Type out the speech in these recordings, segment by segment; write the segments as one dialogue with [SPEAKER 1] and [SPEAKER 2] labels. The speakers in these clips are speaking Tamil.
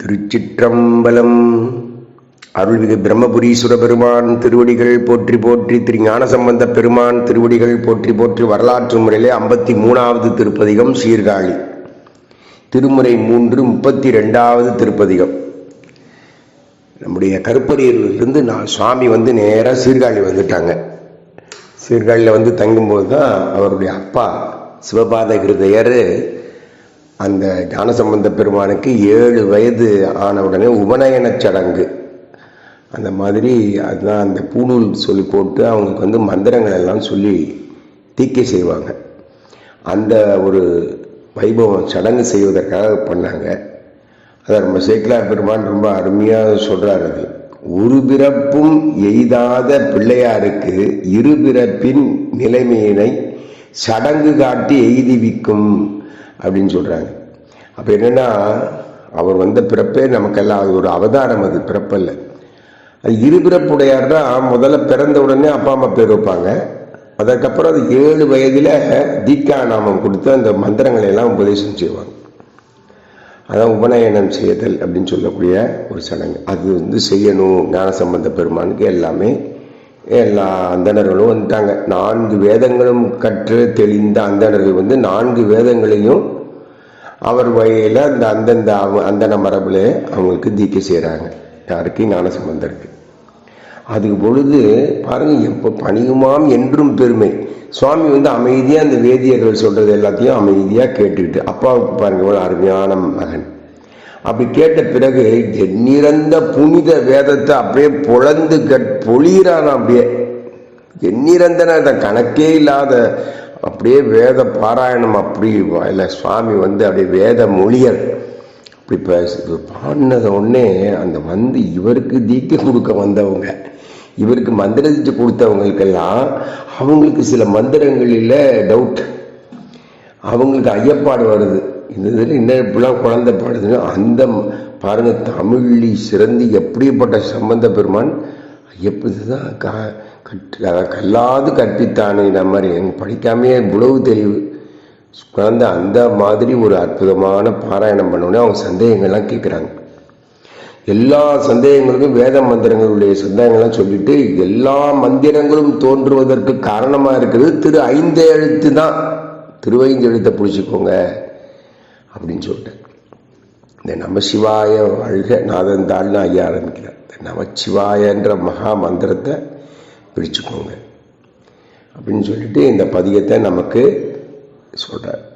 [SPEAKER 1] திருச்சிற்றம்பலம். அருள்மிகு பிரம்மபுரீஸ்வர பெருமான் திருவடிகள் போற்றி போற்றி திரு ஞானசம்பந்த பெருமான் திருவடிகள் போற்றி போற்றி வரலாற்று முறையிலே ஐம்பத்தி மூணாவது திருப்பதிகம் சீர்காழி. திருமுறை மூன்று முப்பத்தி ரெண்டாவது திருப்பதிகம். நம்முடைய கருப்பரியிலிருந்து நான் சுவாமி வந்து நேராக சீர்காழி வந்துட்டாங்க. சீர்காழியில் வந்து தங்கும்போது தான் அவருடைய அப்பா சிவபாத கிருதையர் அந்த ஞானசம்பந்த பெருமானுக்கு ஏழு வயது ஆன உடனே உபநயனச் சடங்கு. அந்த மாதிரி அதுதான் அந்த பூணூல் சொல்லி போட்டு அவங்களுக்கு வந்து மந்திரங்கள் எல்லாம் சொல்லி தீக்கை செய்வாங்க. அந்த ஒரு வைபவம் சடங்கு செய்வதற்காக பண்ணாங்க. அதை நம்ம சேக்கிலார் பெருமான் ரொம்ப அருமையாக சொல்கிறார் அது. ஒரு பிறப்பும் எய்தாத பிள்ளையாருக்கு இரு பிறப்பின் நிலைமையினை சடங்கு காட்டி எய்திவிக்கும். அப்படின்னு சொல்கிறாங்க அப்போ என்னென்னா அவர் வந்த பிறப்பே நமக்கெல்லாம் அது ஒரு அவதாரம் அது பிறப்பல்ல. அது இருபிறப்புடையார் தான் முதல்ல பிறந்த உடனே அப்பா அம்மா பேர் வைப்பாங்க. அதற்கப்புறம் அது ஏழு வயதில் தீக்கா நாமம் கொடுத்து அந்த மந்திரங்களை எல்லாம் உபதேசம் செய்வாங்க. அதான் உபநயனம் செய்தல் அப்படின்னு சொல்லக்கூடிய ஒரு சடங்கு. அது வந்து செய்யணும் ஞான சம்பந்த பெருமானுக்கு எல்லாமே எல்லா அந்தணர்களும் வந்துட்டாங்க. நான்கு வேதங்களும் கற்று தெளிந்த அந்தணர்கள் வந்து நான்கு வேதங்களையும் அவர் வகையில் அந்த அந்தந்த அவ- அந்தன மரபில் அவங்களுக்கு தீக்க செய்கிறாங்க யாருக்கு? ஞானசம்பந்தருக்கு. அதுக்கு பொழுது பாருங்கள் எப்போ பணியுமாம் என்றும் பெருமை. சுவாமி வந்து அமைதியாக அந்த வேதியர்கள் சொல்கிறது எல்லாத்தையும் அமைதியாக கேட்டுக்கிட்டு அப்பாவுக்கு பாருங்கள் அருமையான மகன். அப்படி கேட்ட பிறகு எண்ணிறந்த புனித வேதத்தை அப்படியே பொழந்து கட் பொழியிறான் அப்படியே. எண்ணிறந்தன அந்த கணக்கே இல்லாத அப்படியே வேத பாராயணம் அப்படி இல்லை சுவாமி வந்து அப்படியே வேத மொழியர். இப்படி இப்போ பாடினத உடனே அந்த வந்து இவருக்கு தீக்கை கொடுக்க வந்தவங்க இவருக்கு மந்திர தீட்சை கொடுத்தவங்களுக்கெல்லாம் அவங்களுக்கு சில மந்திரங்களில் டவுட் அவங்களுக்கு ஐயப்பாடு வருது. இந்த இதில் என்ன இப்படிலாம் குழந்தை பாடுதுன்னு அந்த ம- பாருங்க தமிழி சிறந்து எப்படிப்பட்ட சம்பந்த பெருமான் எப்படி தான் க கற்று கல்லாது கற்பித்தானே இந்த மாதிரி. எனக்கு படிக்காமையே இவ்வளவு தெளிவு. குழந்தை அந்த மாதிரி ஒரு அற்புதமான பாராயணம் பண்ணோடனே அவங்க சந்தேகங்கள்லாம் கேட்குறாங்க எல்லா சந்தேகங்களுக்கும் வேத மந்திரங்களுடைய சந்தேகங்கள்லாம் சொல்லிட்டு எல்லா மந்திரங்களும் தோன்றுவதற்கு காரணமாக இருக்கிறது திரு ஐந்து எழுத்து தான் திருவைந்து எழுத்தை பிடிச்சிக்கோங்க. அப்படின்னு சொல்லிட்டேன். இந்த நமசிவாய வாழ்க நாதன் தாள்னு ஐயா ஆரம்பிக்கிறார். இந்த நமச்சிவாயன்ற மகா மந்திரத்தை பிரிச்சுக்கோங்க. அப்படின்னு சொல்லிட்டு இந்த பதிகத்தை நமக்கு சொல்கிறார்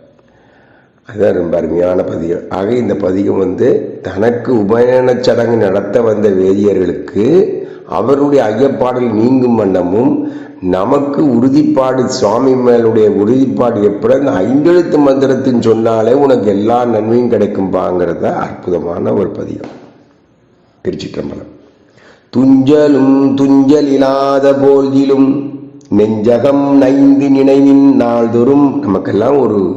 [SPEAKER 1] அதுதான் ரொம்ப அருமையான பதிகம். ஆக இந்த பதிகம் வந்து தனக்கு உபயன சடங்கு நடத்த வந்த வேதியர்களுக்கு அவருடைய ஐயப்பாடல் நீங்கும் வண்ணமும் நமக்கு உறுதிப்பாடு சுவாமி மேலுடைய உறுதிப்பாடு எப்படி? அந்த ஐந்தெழுத்து மந்திரத்தின் சொன்னாலே உனக்கு எல்லா நன்மையும் கிடைக்கும்பாங்கிறத அற்புதமான ஒரு பதியம் திருச்சிற்றம்பலம். துஞ்சலும் துஞ்சல் இல்லாத போதிலும் நெஞ்சகம் நைந்து நினைவின் நாள்தோறும் நமக்கெல்லாம் ஒரு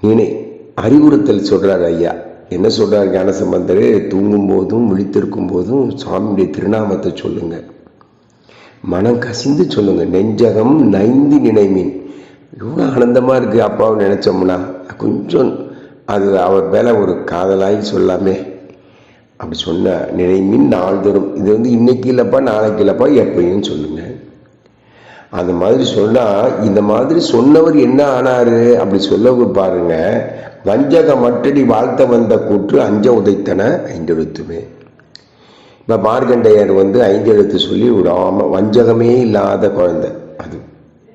[SPEAKER 1] நினை அறிவுறுத்தல் சொல்றார் ஐயா. என்ன சொல்றார் ஞானசம்பந்தர்? தூங்கும் போதும் விழித்திருக்கும் போதும் சுவாமியுடைய திருநாமத்தை சொல்லுங்கள் மனம் கசிந்து சொல்லுங்க. நெஞ்சகம் நைந்து நினைமீன். எவ்வளோ ஆனந்தமாக இருக்குது அப்பாவை நினச்சோம்னா. கொஞ்சம் அது அவர் மேல ஒரு காதலாகி சொல்லாமே. அப்படி சொன்ன நினைமின் தரும் இது வந்து இன்னைக்கு இல்லைப்பா நாளைக்கு இல்லைப்பா எப்பயும் சொல்லுங்க. அந்த மாதிரி சொன்னால் இந்த மாதிரி சொன்னவர் என்ன ஆனாரு? அப்படி சொல்ல பாருங்க. வஞ்சக மட்டடி வாழ்த்த வந்த கூற்று அஞ்ச உதைத்தன ஐந்தெழுத்துமே. இப்போ மார்கண்டையர் வந்து ஐந்தெழுத்து சொல்லி விடாம வஞ்சகமே இல்லாத குழந்தை. அது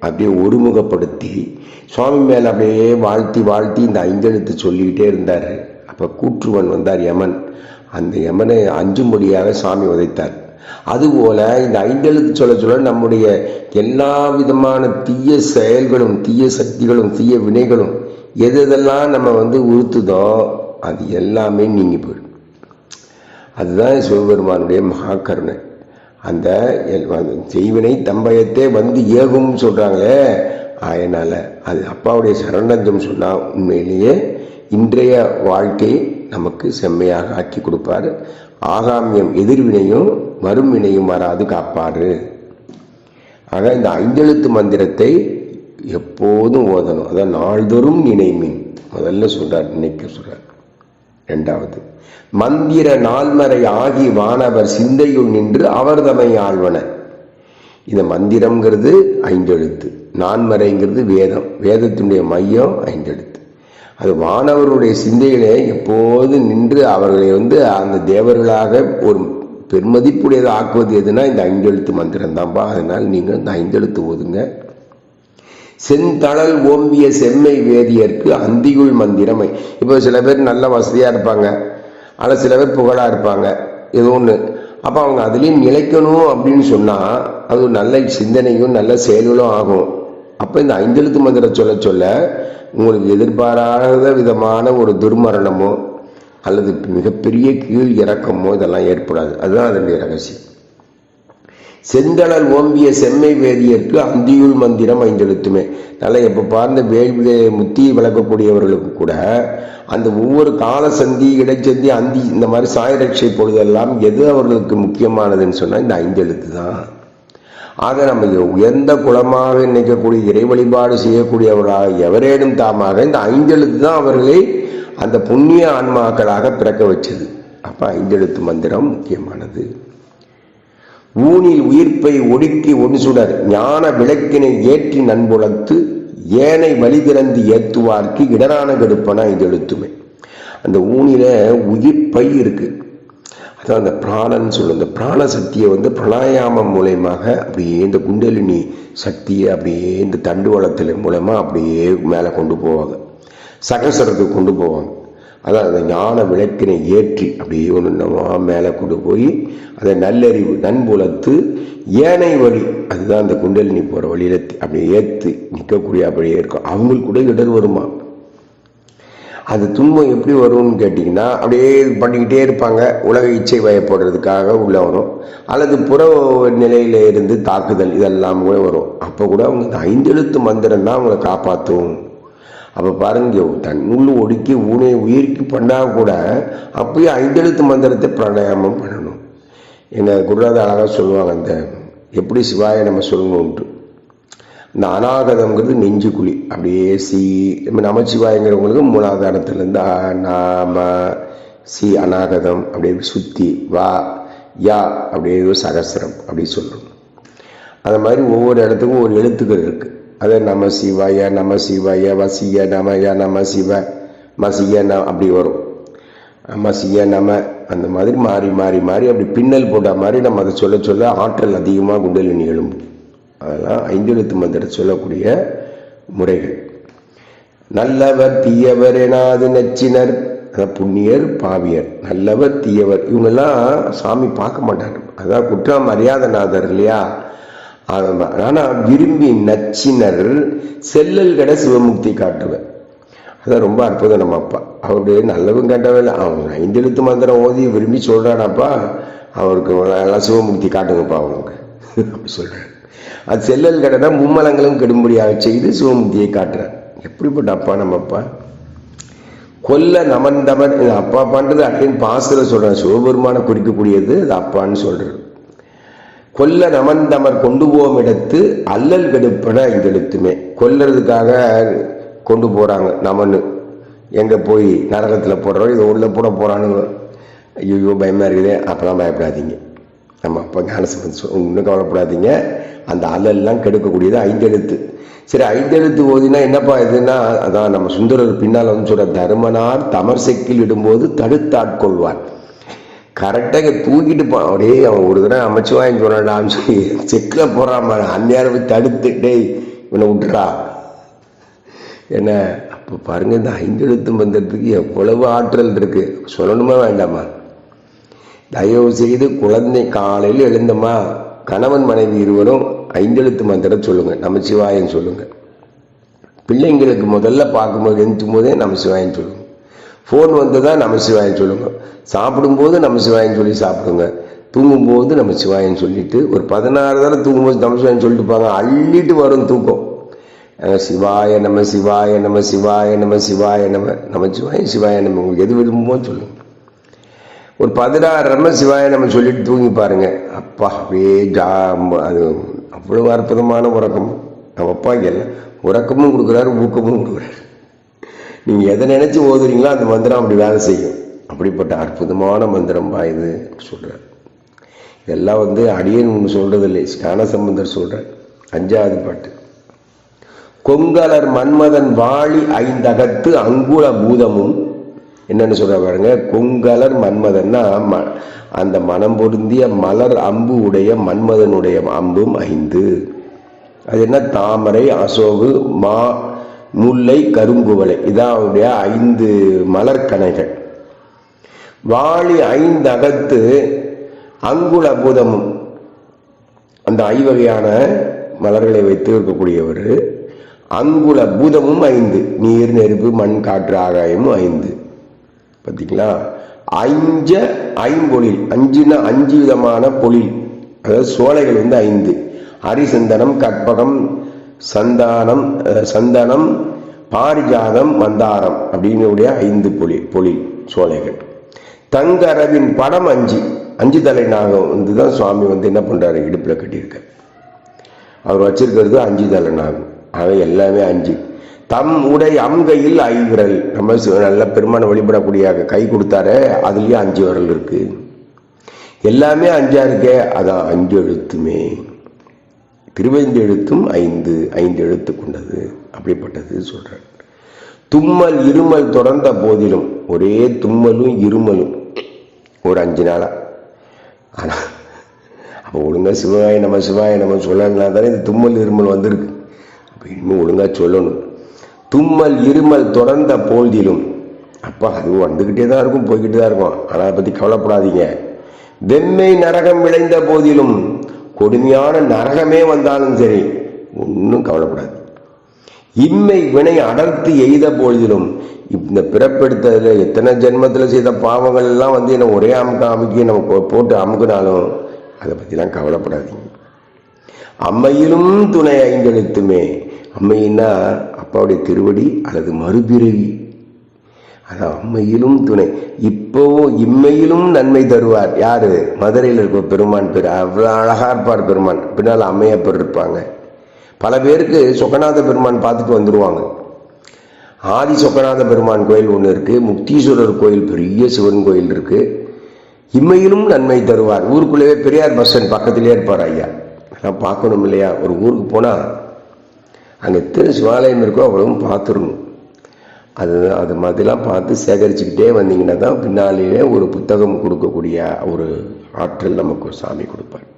[SPEAKER 1] அப்படியே ஒருமுகப்படுத்தி சுவாமி மேலே அப்படியே வாழ்த்தி வாழ்த்தி இந்த ஐந்தெழுத்து சொல்லிக்கிட்டே இருந்தார். அப்போ கூற்றுவன் வந்தார் யமன். அந்த யமனை அஞ்சு மொழியாக சாமி உதைத்தார். அதுபோல இந்த ஐந்தெழுத்து சொல்ல சொல்ல நம்முடைய எல்லா விதமான தீய செயல்களும் தீய சக்திகளும் தீய வினைகளும் எது எதெல்லாம் நம்ம வந்து உறுத்துதோ அது எல்லாமே நீங்கி போயிடும். அதுதான் சிவபெருமானுடைய மகா கருணை அந்த அந்த செய்வினை தம்பயத்தே வந்து ஏகும்னு சொல்கிறாங்களே அதனால் அது அப்பாவுடைய சரணந்தம் சொன்னால் உண்மையிலேயே இன்றைய வாழ்க்கையை நமக்கு செம்மையாக ஆக்கி கொடுப்பார். ஆகாமியம் எதிர்வினையும் வரும் வினையும் வராது காப்பாரு. ஆக இந்த ஐந்தெழுத்து மந்திரத்தை எப்போதும் ஓதணும். அதான் நாள்தோறும் நினைமின். முதல்ல சொல்கிறார் நினைக்க சொல்கிறார் ரெண்டாவது. மந்திர நால்மறை ஆகி வானவர் சிந்தையுள் நின்று அவர் தமை ஆழ்வன இந்த மந்திரம்ங்கிறது ஐந்தெழுத்து. நான்மறைங்கிறது வேதம். வேதத்தினுடைய மையம் ஐந்தெழுத்து. அது வானவருடைய சிந்தையிலே எப்போது நின்று அவர்களை வந்து அந்த தேவர்களாக ஒரு பெருமதிப்புடையதை ஆக்குவது எதுனா இந்த ஐந்தெழுத்து மந்திரம் தான்ப்பா அதனால் நீங்கள் இந்த ஐந்தெழுத்து ஓதுங்க. செந்தழல் ஓம்பிய செம்மை வேதியர்க்கு அந்தியுள் மந்திரமை. இப்போ சில பேர் நல்ல வசதியாக இருப்பாங்க. ஆனால் சில பேர் புகழாக இருப்பாங்க. ஏதோ ஒன்று அப்போ அவங்க அதுலேயும் நிலைக்கணும் அப்படின்னு சொன்னால் அது நல்ல சிந்தனையும் நல்ல செயல்களும் ஆகும். அப்போ இந்த ஐந்தெழுத்து மந்திர சொல்ல சொல்ல உங்களுக்கு எதிர்பாராத விதமான ஒரு துர்மரணமோ அல்லது மிகப்பெரிய கீழ் இறக்கமோ இதெல்லாம் ஏற்படாது. அதுதான் அதனுடைய ரகசியம். செந்தளல் ஓம்பிய செம்மை வேதியர்க்கு அந்தியுள் மந்திரம் ஐந்தெழுத்துமே. அதனால் எப்போ பார்ந்த வேள்வியை முத்தி விளக்கக்கூடியவர்களுக்கு கூட அந்த ஒவ்வொரு கால சந்தி இடைச்சந்தி அந்தி இந்த மாதிரி சாயரட்சை பொழுதெல்லாம் எது அவர்களுக்கு முக்கியமானதுன்னு சொன்னால் இந்த ஐந்தெழுத்து தான். ஆக நம்ம உயர்ந்த குலமாக நினைக்கக்கூடிய இறை வழிபாடு செய்யக்கூடியவராக எவரேனும் தாமாக இந்த ஐந்தெழுத்து தான் அவர்களை அந்த புண்ணிய ஆன்மாக்களாக பிறக்க வச்சது. அப்போ ஐந்தெழுத்து மந்திரம் முக்கியமானது. ஊனில் உயிர்ப்பை ஒடுக்கி ஒன்று சுடர். ஞான விளக்கினை ஏற்றி நண்புலத்து ஏனை வழிதிறந்து ஏத்துவார்க்கு இடரான கெடுப்பன ஐந்தெழுத்துமே அந்த ஊனில உயிர்ப்பை இருக்கு. அதான் அந்த பிராணன் சொல்லும் அந்த பிராண சக்தியை வந்து பிராணாயாமம் மூலயமாக அப்படியே இந்த குண்டலினி சக்தியை அப்படியே இந்த தண்டுவளத்தில் மூலமாக அப்படியே மேலே கொண்டு போவாங்க. சகசரத்துக்கு கொண்டு போவாங்க. அதான் அந்த ஞான விளக்கினை ஏற்றி அப்படியே ஒன்று மேலே கொண்டு போய் அதை நல்லறிவு நன்புலத்து ஏனை வழி அதுதான் அந்த குண்டலினி போகிற வழியில அப்படியே ஏற்று நிற்கக்கூடிய அப்படியே இருக்கும். அவங்களுக்கு கூட இடர் வருமா? அது துன்பம் எப்படி வரும்னு கேட்டிங்கன்னா அப்படியே பண்ணிக்கிட்டே இருப்பாங்க. உலக இச்சை வயப்படுறதுக்காக உள்ளே வரும். அல்லது புற நிலையில இருந்து தாக்குதல் இதெல்லாம் கூட வரும். அப்போ கூட அவங்க இந்த ஐந்தெழுத்து மந்திரம் தான் அவங்களை காப்பாற்றும் அப்போ பாருங்க தன்னுள் ஒடுக்கி ஊனை உயிருக்கு பண்ணால் கூட அப்பயும் ஐந்தெழுத்து மந்திரத்தை பிராணாயாமம் பண்ணணும். எங்கள் குருநாத அழகாக சொல்லுவாங்க அந்த எப்படி சிவாய நம்ம சொல்லணுன்ட்டு இந்த அநாகதம்ங்கிறது நெஞ்சு குழி அப்படியே சி நம்ம நமச்சிவாயங்கிறவங்களுக்கு மூணாவது இடத்துலேருந்து நாம சி அநாகதம் அப்படியே சுத்தி வா யா அப்படியே சகசிரம் அப்படி சொல்லணும். அந்த மாதிரி ஒவ்வொரு இடத்துக்கும் ஒரு எழுத்துக்கள் இருக்குது அதை நம சிவாய நம சிவாய வசிய நமய நம சிவ மசிய ந அப்படி வரும். மசிய நம அந்த மாதிரி மாறி மாறி மாறி அப்படி பின்னல் போட்ட மாதிரி நம்ம அதை சொல்ல சொல்ல ஆற்றல் அதிகமாக குண்டலினி எழும்பும். அதெல்லாம் ஐந்தெழுத்து மந்திரம் சொல்லக்கூடிய முறைகள். நல்லவர் தீயவர் எனாது நச்சினர். புண்ணியர் பாவியர். நல்லவர் தீயவர். இவங்கெல்லாம் சாமி பார்க்க மாட்டாங்க. அதான் குற்றம் மரியாதநாதர் இல்லையா? ஆனால் விரும்பி நச்சினர் செல்லல் கடை சிவமுக்தி காட்டுவேன். அதான் ரொம்ப அற்புதம் நம்ம அப்பா. அவருடைய நல்லவும் கேட்டவே அவன் ஐந்தெழுத்து மந்திரம் ஓதி விரும்பி சொல்கிறானப்பா அவருக்கு நல்லா சிவமுக்தி காட்டுங்கப்பா அவனுக்கு. அப்படி சொல்கிறேன் அது செல்லல் கடைனா மும்மலங்களும் கெடும்படியாக செய்து சிவமுக்தியை காட்டுறார். எப்படிப்பட்ட அப்பா நம்ம அப்பா? கொல்ல நமந்தமன் இது அப்பா அப்பான்றது அப்படின்னு பாசத்தில் சொல்கிறேன் சிவபெருமானை குறிக்கக்கூடியது அது அப்பான்னு சொல்கிறது கொல்ல நமந்தமர் கொண்டு போகும் இடத்து அல்லல் கெடுப்பன எழுத்துமே கொல்லறதுக்காக கொண்டு போகிறாங்க நமன்னு. எங்கே போய் நரகத்தில் போடுறோம் இதை உள்ளே போட போகிறானுங்க ஐயோ பயமாக இருக்குது. அப்போலாம் பயப்படாதீங்க. நம்ம அப்போ ஞானசம்பந்தி இன்னும் கவலைப்படாதீங்க. அந்த அலெல்லாம் கெடுக்கக்கூடியது ஐந்தெழுத்து. சரி ஐந்தெழுத்து ஓதினா என்னப்பா இதுன்னா அதான் நம்ம சுந்தரர் பின்னால் வந்து சொல்கிற தருமனார் தமர் செக்கில் இடும்போது தடுத்தாட்கொள்வார். கரெக்டாக தூக்கிட்டு போ அப்படியே அவன் ஒரு தடவை அமைச்சுவாயின்னு சொன்னான்னு சொல்லி செக்கில் போடுறான் அந்நேரம் போய் தடுத்து டேய் இவனை விட்டுறா. என்ன அப்போ பாருங்க இந்த ஐந்தெழுத்து மந்திரத்துக்கு எவ்வளவு ஆற்றல் இருக்கு. சொல்லணுமா வேண்டாமா? தயவு செய்து குழந்தை காலையில் எழுந்தமா கணவன் மனைவி இருவரும் ஐந்தெழுத்து மந்திரம் சொல்லுங்க. நம்ம சிவாயம் சொல்லுங்க. பிள்ளைங்களுக்கு முதல்ல பார்க்கும்போது எழுத்தும் போதே நம்ம சிவாயம் சொல்லுங்க. ஃபோன் வந்ததா நம்ம சிவாயன்னு சொல்லுங்க. சாப்பிடும்போது நம்ம சிவாயன்னு சொல்லி சாப்பிடுங்க. தூங்கும்போது நம்ம சிவாயன்னு சொல்லிட்டு ஒரு பதினாறு தடவை தூங்கும்போது நம்ம சிவாயன்னு சொல்லிட்டு பாங்க. அள்ளிட்டு வரும் தூக்கம். சிவாய நம்ம சிவாய நம்ம சிவாய நம்ம சிவாய நம்ம நம்ம சிவாய சிவாய நம்ம உங்களுக்கு எது விரும்புமோ சொல்லுங்க. ஒரு பதினாறு நம்ம சிவாய நம்ம சொல்லிட்டு தூங்கி பாருங்க. அப்பா அப்படியே ஜா அது அவ்வளோ அற்புதமான உறக்கம். நம்ம அப்பா எல்லாம் உறக்கமும் கொடுக்குறாரு ஊக்கமும் கொடுக்குறாரு. நீங்கள் எதை நினச்சி ஓதுறீங்களோ அந்த மந்திரம் அப்படி வேலை செய்யும். அப்படிப்பட்ட அற்புதமான மந்திரம் பாயுது சொல்கிறார் இதெல்லாம் வந்து அடியன் ஒன்று சொல்கிறது இல்லை ஸ்கான சம்பந்தர் சொல்கிறார் அஞ்சாவது பாட்டு. கொங்கலர் மன்மதன் வாழி ஐந்தகத்து அங்குல பூதமும் என்னன்னு சொல்ற பாருங்க. கொங்கலர் மன்மதன்னா ம அந்த மனம் பொருந்திய மலர் அம்பு உடைய மன்மதனுடைய அம்பும் ஐந்து. அது என்ன? தாமரை அசோகு மா முல்லை கருங்குவளை. இதான் அவருடைய ஐந்து மலர்கணைகள். வாளி ஐந்து அகத்து அங்குல பூதமும் அந்த ஐவகையான மலர்களை வைத்து இருக்கக்கூடியவர். அங்குல பூதமும் ஐந்து. நீர் நெருப்பு மண் காற்று ஆகாயமும் ஐந்து. பார்த்தீங்களா அஞ்ச ஐம்பொழில். அஞ்சுனா அஞ்சு விதமான பொழில். அதாவது சோலைகள் வந்து ஐந்து. ஹரிசந்தனம் கற்பகம் சந்தானம் சந்தனம் பாரிஜாதம் மந்தாரம் அப்படின்னு ஐந்து பொலி பொலி சோலைகள். தங்கரவின் படம் அஞ்சு அஞ்சு தலை நாகம் வந்து தான் சுவாமி வந்து என்ன பண்ணுறாரு இடுப்பில் கட்டியிருக்கார். அவர் வச்சிருக்கிறது அஞ்சு தலை நாகம். அவை எல்லாமே அஞ்சு. தம் உடை அம்கையில் ஐவிரல். நம்ம நல்ல பெருமான வழிபடக்கூடிய கை கொடுத்தாரு அதுலேயும் அஞ்சு விரல் இருக்கு. எல்லாமே அஞ்சா இருக்கே அதான் அஞ்சு எழுத்துமே. திருவைந்து எழுத்தும் ஐந்து ஐந்து எழுத்து கொண்டது. அப்படிப்பட்டது சொல்கிறார் தும்மல் இருமல் தொடர்ந்த போதிலும் ஒரே தும்மலும் இருமலும் ஒரு அஞ்சு நாளா. ஆனா அப்போ ஒழுங்கா சிவாய நம்ம சிவாய நம்ம சொல்லலாம் தானே இந்த தும்மல் இருமல் வந்திருக்கு. அப்போ இனிமேல் ஒழுங்கா சொல்லணும். தும்மல் இருமல் தொடர்ந்த போதிலும் அப்பா அது வந்துக்கிட்டே தான் இருக்கும் போய்கிட்டு தான் இருக்கும். ஆனால் அதை பற்றி கவலைப்படாதீங்க. வெம்மை நரகம் விளைந்த போதிலும் கொடுமையான நரகமே வந்தாலும் சரி ஒன்றும் கவலைப்படாது. இம்மை வினை அடர்த்தி எய்த பொழுதிலும் இந்த பிறப்பெடுத்ததுல எத்தனை ஜென்மத்தில் செய்த பாவங்கள் எல்லாம் வந்து என்ன ஒரே அமுக்க அமுக்கி நம்ம போட்டு அமுக்கினாலும் அதை பற்றிலாம் கவலைப்படாதீங்க. அம்மையிலும் துணை ஐந்தெழுத்துமே அம்மையின்னா அப்பாவுடைய திருவடி அல்லது மறுபிறவி. அதான் அம்மையிலும் துணை. இப் இம்மையிலும் நன்மை தருவார். யாரு? மதுரையில் இருக்க பெருமான் பேர். அவ்வளோ அழகா இருப்பார் பெருமான். பின்னால் அம்மையப்பர் இருப்பாங்க. பல பேருக்கு சொக்கநாத பெருமான் பார்த்துட்டு வந்துடுவாங்க ஆதி சொக்கநாத பெருமான் கோயில் ஒன்று இருக்கு. முக்தீஸ்வரர் கோயில் பெரிய சிவன் கோயில் இருக்கு. இம்மையிலும் நன்மை தருவார். ஊருக்குள்ளேயே பெரியார் பஸ் ஸ்டாண்ட் பக்கத்திலே இருப்பார் ஐயா. நான் பார்க்கணும் இல்லையா? ஒரு ஊருக்கு போனால் அங்கே திரு சிவாலயம் இருக்கோ அவ்வளவும் பார்த்துடணும். அது அது மாதிரிலாம் பார்த்து சேகரிச்சுக்கிட்டே வந்தீங்கன்னா தான் பின்னாலேயே ஒரு புத்தகம் கொடுக்கக்கூடிய ஒரு ஆற்றல் நமக்கு சாமி கொடுப்பார்.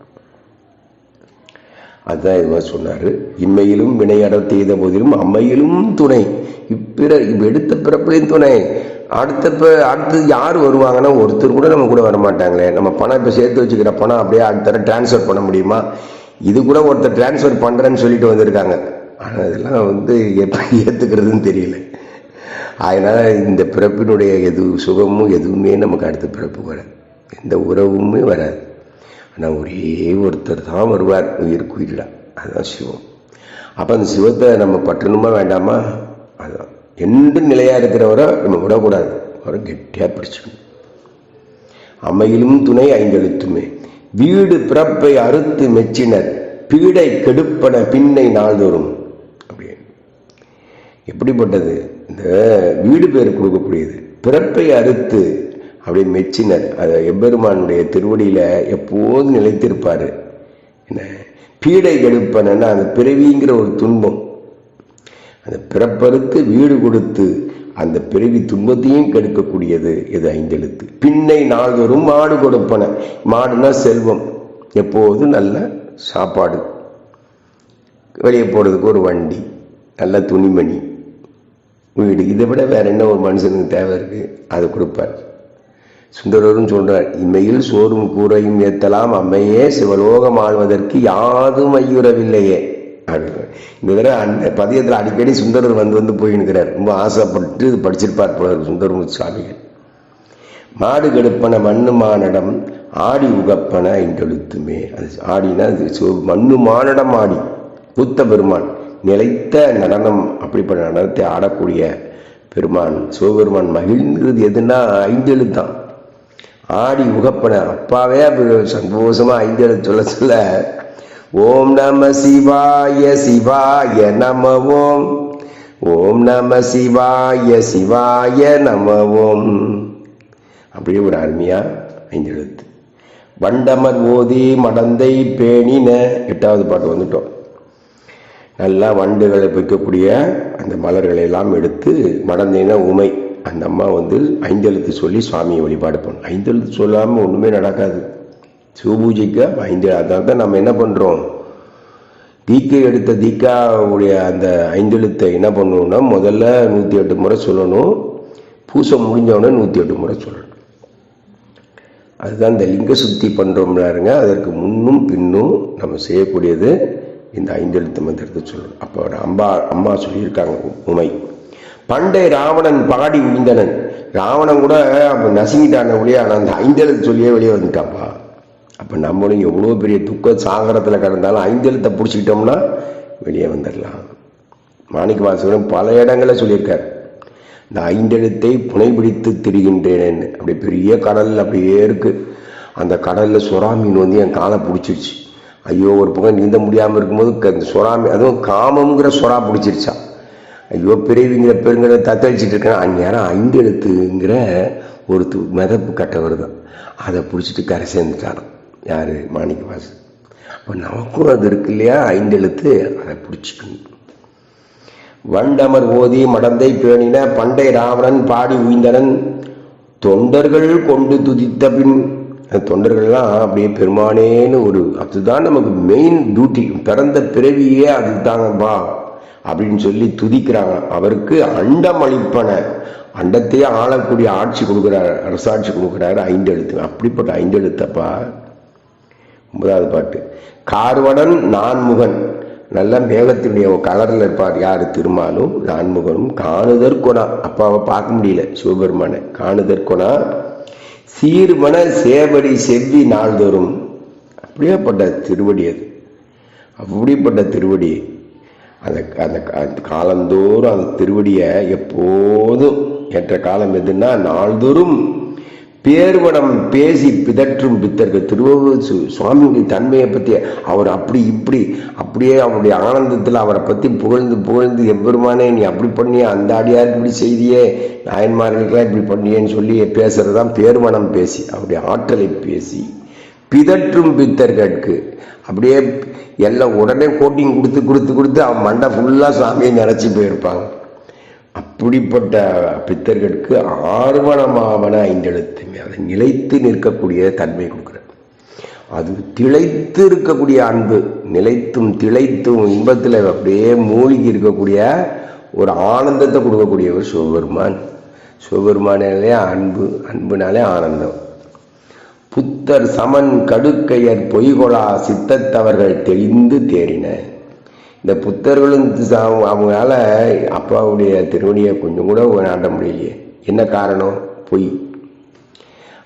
[SPEAKER 1] அதுதான் இதுவாக சொன்னார். இம்மையிலும் வினையடர் செய்த போதிலும் அம்மையிலும் துணை. இப்பிற எடுத்த பிறப்பிலையும் துணை. அடுத்த ப- அடுத்து யார் வருவாங்கன்னா ஒருத்தர் கூட நம்ம கூட வர மாட்டாங்களே நம்ம பணம் இப்போ சேர்த்து வச்சுக்கிற பணம் அப்படியே அடுத்த டிரான்ஸ்ஃபர் பண்ண முடியுமா? இது கூட ஒருத்தர் டிரான்ஸ்ஃபர் பண்ணுறேன்னு சொல்லிட்டு வந்திருக்காங்க. ஆனால் இதெல்லாம் வந்து எப்படி ஏற்றுக்கிறதுன்னு தெரியல. அதனால இந்த பிறப்பினுடைய எது சுகமும் எதுவுமே நமக்கு அடுத்த பிறப்பு வராது. எந்த உறவுமே வராது. ஆனால் ஒரே ஒருத்தர் தான் வருவார் உயிருக்கு உயிரிடா அதுதான் சிவம். அப்போ அந்த சிவத்தை நம்ம பற்றணுமா வேண்டாமா? அதுதான் என்று நிலையாக இருக்கிறவரை நம்ம விடக்கூடாது. அவரை கெட்டியாக பிடிச்சிக்கணும். அமையிலும் துணை ஐந்தெழுத்துமே. வீடு பிறப்பை அறுத்து மெச்சினர் பீடை கெடுப்பன பின்னை நாள்தோறும். அப்படின்னு எப்படிப்பட்டது? இந்த வீடு பேர் கொடுக்கக்கூடியது. பிறப்பை அறுத்து அப்படி மெச்சினர். அது எம்பெருமானுடைய திருவடியில் எப்போதும் நிலைத்திருப்பார்? என்ன? பீடை கெடுப்பனா அந்த பிறவிங்கிற ஒரு துன்பம். அந்த பிறப்பறுத்து வீடு கொடுத்து அந்த பிறவி துன்பத்தையும் கெடுக்கக்கூடியது இது ஐந்தெழுத்து. பின்னை நாள்தோறும் மாடு கொடுப்பன. மாடுனா செல்வம். எப்போதும் நல்ல சாப்பாடு. வெளியே போகிறதுக்கு ஒரு வண்டி. நல்ல துணிமணி. வீடு. இதை விட வேற என்ன ஒரு மனுஷனுக்கு தேவை இருக்கு? அதை கொடுப்பார். சுந்தரரும் சொல்றார் இம்மையில் சோறும் கூரையும் ஏத்தலாம் அம்மையே சிவலோகம் ஆழ்வதற்கு யாதும் ஐயுறவில்லையே. அப்படின்னு. இந்த தடவை அந்த பதியத்தில் அடிக்கடி சுந்தரர் வந்து வந்து போயின்னுக்கிறார் ரொம்ப ஆசைப்பட்டு இது படிச்சிருப்பார் போல இருக்கு சுவாமிகள். மாடு கெடுப்பன மண்ணு மானடம் ஆடி உகப்பன என்றெழுத்துமே அது ஆடினா அது மண்ணு மானடம் ஆடி புத்த பெருமான். நிலைத்த நடனம் அப்படிப்பட்ட நடனத்தை ஆடக்கூடிய பெருமான் சிவபெருமான் மகிழ்ந்தது எதுன்னா ஐந்தெழுத்தான் ஆடி உகப்பன அப்பாவே அப்படி சந்தோஷமா ஐந்தெழுத்து சொல்ல சொல்ல ஓம் நம சிவாய சிவாய நம ஓம் ஓம் நம சிவாய சிவாய நம ஓம் அப்படியே ஒரு அருமையாக ஐந்தெழுத்து. வண்டமர் ஓதி மடந்தை பேணின எட்டாவது பாட்டு வந்துட்டோம். நல்லா வண்டுகளை வைக்கக்கூடிய அந்த மலர்களை எல்லாம் எடுத்து மடந்தைனா உமை. அந்த அம்மா வந்து ஐந்தெழுத்து சொல்லி சுவாமியை வழிபாடு பண்ணும் ஐந்தெழுத்து சொல்லாமல் ஒன்றுமே நடக்காது. சிவபூஜைக்கு ஐந்து அதனால தான் நம்ம என்ன பண்ணுறோம் தீக்கை எடுத்த தீக்காவுடைய அந்த ஐந்தெழுத்தை என்ன பண்ணணும்னா முதல்ல நூற்றி எட்டு முறை சொல்லணும். பூசை முடிஞ்சவுடனே நூற்றி எட்டு முறை சொல்லணும். அதுதான் இந்த லிங்க சுத்தி பண்ணுறோம்னாருங்க அதற்கு முன்னும் பின்னும் நம்ம செய்யக்கூடியது இந்த ஐந்தெழுத்து மந்திரத்தை சொல்லணும் அப்போ அம்பா அம்மா சொல்லியிருக்காங்க உமை. பண்டை ராவணன் பாடி உய்ந்தனன். ராவணன் கூட அப்போ நசுங்கிட்டான ஒளியே ஆனால் அந்த ஐந்தெழுத்து சொல்லியே வெளியே வந்துட்டாப்பா அப்போ நம்மளும் எவ்வளோ பெரிய துக்க சாகரத்தில் கிடந்தாலும் ஐந்தெழுத்தை பிடிச்சிக்கிட்டோம்னா வெளியே வந்துடலாம். மாணிக்க வாசகரும் பல இடங்களில் சொல்லியிருக்கார். இந்த ஐந்தெழுத்தை புனைபிடித்து திரிகின்றேன் அப்படி பெரிய கடல் அப்படியே இருக்குது அந்த கடலில் சுறா மீன் வந்து என் காலை பிடிச்சிருச்சு. ஐயோ ஒரு பக்கம் நீந்த முடியாமல் இருக்கும்போது க- இந்த சுறா அதுவும் காமங்கிற சுறா பிடிச்சிருச்சா. ஐயோ பிறவிங்கிற பெருங்கிற தத்தளிச்சிட்டு இருக்கேன். அந்நேரம் ஐந்து எழுத்துங்கிற ஒரு து மிதப்பு கட்டை வருதான் அதை பிடிச்சிட்டு கரை சேர்ந்துட்டாராம். யார்? மாணிக்க வாசு. அப்போ நமக்கும் அது இருக்கு இல்லையா? ஐந்து எழுத்து அதை பிடிச்சிக்கணும். வண்டமர் ஓதி மடந்தை பேணின பண்டை ராவணன் பாடி உய்ந்தனன் தொண்டர்கள் கொண்டு துதித்த பின் தொண்டர்கள்லாம் அப்படியே பெருமானேன்னு ஒரு அதுதான் நமக்கு மெயின் டியூட்டி பிறந்த பிறவியே அதுதாங்கப்பா அப்படின்னு சொல்லி துதிக்கிறாங்க. அவருக்கு அண்டம் அளிப்பன அண்டத்தையே ஆளக்கூடிய ஆட்சி கொடுக்குறாரு அரசாட்சி கொடுக்குறாரு ஐந்தெழுத்து. அப்படிப்பட்ட ஐந்தெழுத்தப்பா. ஒன்பதாவது பாட்டு. கார்வடன் நான்முகன். நல்ல மேகத்தினுடைய கலரில் இருப்பார். யார்? திருமாலும் நான்முகனும். காணுதற்கொணா. அப்பாவை பார்க்க முடியல சிவபெருமானை. காணுதற்கொணா. சீர்மன சேவடி செவ்வி நாள்தோறும். அப்படியேப்பட்ட திருவடி அது. அப்படிப்பட்ட திருவடி. அந்த அந்த அந்த காலந்தோறும் அந்த திருவடியை எப்போதும் ஏற்ற காலம் எதுன்னா நாள்தோறும் பேர்வனம் பேசி பிதற்றும் பித்தர்கள். திருவள்ளுவர் சுவாமியுடைய தன்மையை பற்றி அவர் அப்படி இப்படி அப்படியே அவருடைய ஆனந்தத்தில் அவரை பற்றி புகழ்ந்து புகழ்ந்து எவ்வருமானே நீ அப்படி பண்ணியே அந்த அடியாருக்கு இப்படி செய்தியே நாயன்மார்களுக்கெல்லாம் இப்படி பண்ணியேன்னு சொல்லி பேசுறது தான் பேர்வனம் பேசி அவருடைய ஆற்றலை பேசி பிதற்றும் பித்தர்களுக்கு. அப்படியே எல்லாம் உடனே கோட்டிங் கொடுத்து கொடுத்து கொடுத்து அவன் மண்டை ஃபுல்லாக சாமியை நினச்சி போயிருப்பாங்க. அப்படிப்பட்ட பித்தர்களுக்கு ஆர்வணமாவன ஐந்தெழுத்துமே. அதை நிலைத்து நிற்கக்கூடிய தன்மை கொடுக்குறது. அது திளைத்து இருக்கக்கூடிய அன்பு. நிலைத்தும் திளைத்தும் இன்பத்தில் அப்படியே மூழ்கி இருக்கக்கூடிய ஒரு ஆனந்தத்தை கொடுக்கக்கூடிய ஒரு சிவபெருமான். சிவபெருமானாலே அன்பு அன்புனாலே ஆனந்தம். புத்தர் சமன் கடுக்கையர் பொய்கொலா சித்தத்தவர்கள் தெளிந்து தேறின. இந்த புத்தர்களும் அவங்களால அப்பாவுடைய திருவடியை கொஞ்சம் கூட நாட்ட முடியலையே. என்ன காரணம்? பொய்.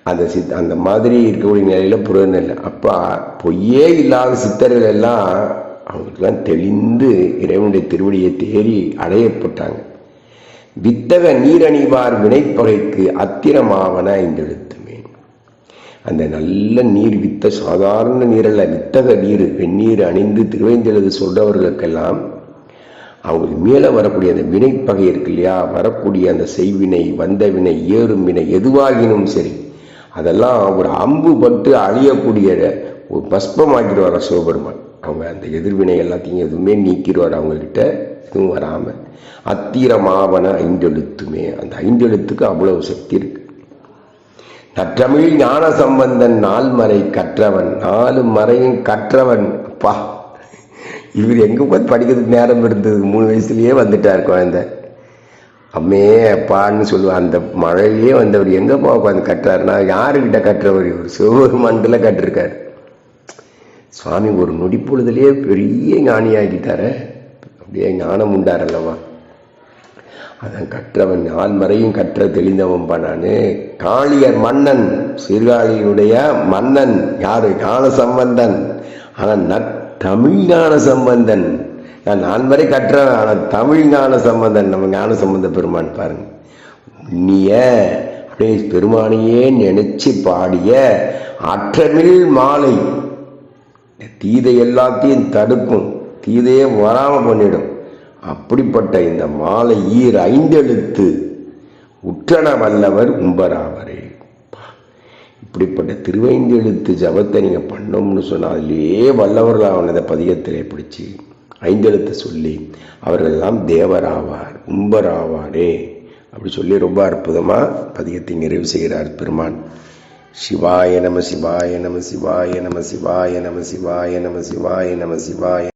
[SPEAKER 1] அந்த சித் அந்த மாதிரி இருக்கக்கூடிய நிலையில புரோஜனம் இல்லை. அப்பா பொய்யே இல்லாத சித்தர்கள் எல்லாம் அவங்களுக்கெல்லாம் தெளிந்து இறைவனுடைய திருவடியை தேறி அடையப்பட்டாங்க. வித்தக நீரணிவார் வினைப்பகைக்கு அத்திரமாவன ஐந்தெழுத்துமே அந்த நல்ல நீர் வித்த சாதாரண நீரல்ல வித்தக நீர் வெந்நீர் அணிந்து திருவேந்தெழுது சொல்றவர்களுக்கெல்லாம் அவங்களுக்கு மேலே வரக்கூடிய அந்த வினைப்பகை இருக்கு இல்லையா? வரக்கூடிய அந்த செய்வினை வந்த வினை ஏறும் வினை எதுவாகினும் சரி அதெல்லாம் ஒரு அம்பு பட்டு அழியக்கூடிய ஒரு பஸ்பமாக்கிடுவார் சிவபெருமான். அவங்க அந்த எதிர்வினை எல்லாத்தையும் எதுவுமே நீக்கிடுவார் அவங்கக்கிட்ட எதுவும் வராமல் அத்தீரமாவன ஐந்தெழுத்துமே அந்த ஐந்தெழுத்துக்கு அவ்வளவு சக்தி இருக்குது நற்றமிழ் ஞான சம்பந்தன் நால்மறை கற்றவன் நாலு மறையும் கற்றவன். அப்பா இவர் எங்கே போய் படிக்கிறதுக்கு நேரம் இருந்தது மூணு வயசுலேயே வந்துட்டார் குழந்தை. அம்மே அப்பான்னு சொல்லுவார் அந்த மழையிலே வந்தவர் எங்கப்பா உட்காந்து கட்டுறாருனா யாருக்கிட்ட கட்டுறவர் இவர்? சிவபெருமான்ல கட்டிருக்கார் சுவாமி ஒரு நொடி பொழுதுலேயே பெரிய ஞானியாகிட்டார. அப்படியே ஞானம் உண்டார் அல்லவா? அதன் கற்றவன் ஆண்மறையும் கற்ற தெளிந்தவன் பண்ணானு காளியர் மன்னன் சீர்காழியினுடைய மன்னன் யாரு? ஞான சம்பந்தன் ஆனால் நற் தமிழ் ஞான சம்பந்தன் நான் நான்மறை கற்றவன் ஆனால் தமிழ் ஞான சம்பந்தன் நம்ம ஞான சம்பந்த பெருமான் பாருங்க. உன்னிய அப்படியே பெருமானையே நினைச்சு பாடிய அற்றமிழ் மாலை. தீதை எல்லாத்தையும் தடுக்கும். தீதையே வராமல் பண்ணிடும். அப்படிப்பட்ட இந்த மாலை ஈர் ஐந்தெழுத்து உற்றன வல்லவர் உம்பராவரே. இப்படிப்பட்ட திருவைந்தெழுத்து ஜபத்தை நீங்கள் பண்ணோம்னு சொன்னால் அதிலேயே அவனது பதிகத்திலே பிடிச்சி ஐந்தெழுத்து சொல்லி அவர்கள் எல்லாம் தேவராவார் உம்பராவாரே அப்படி சொல்லி ரொம்ப அற்புதமாக பதிகத்தை நிறைவு செய்கிறார் பெருமான். சிவாய நம சிவாய நம சிவாய நம சிவாய நம சிவாய நம சிவாய நம சிவாய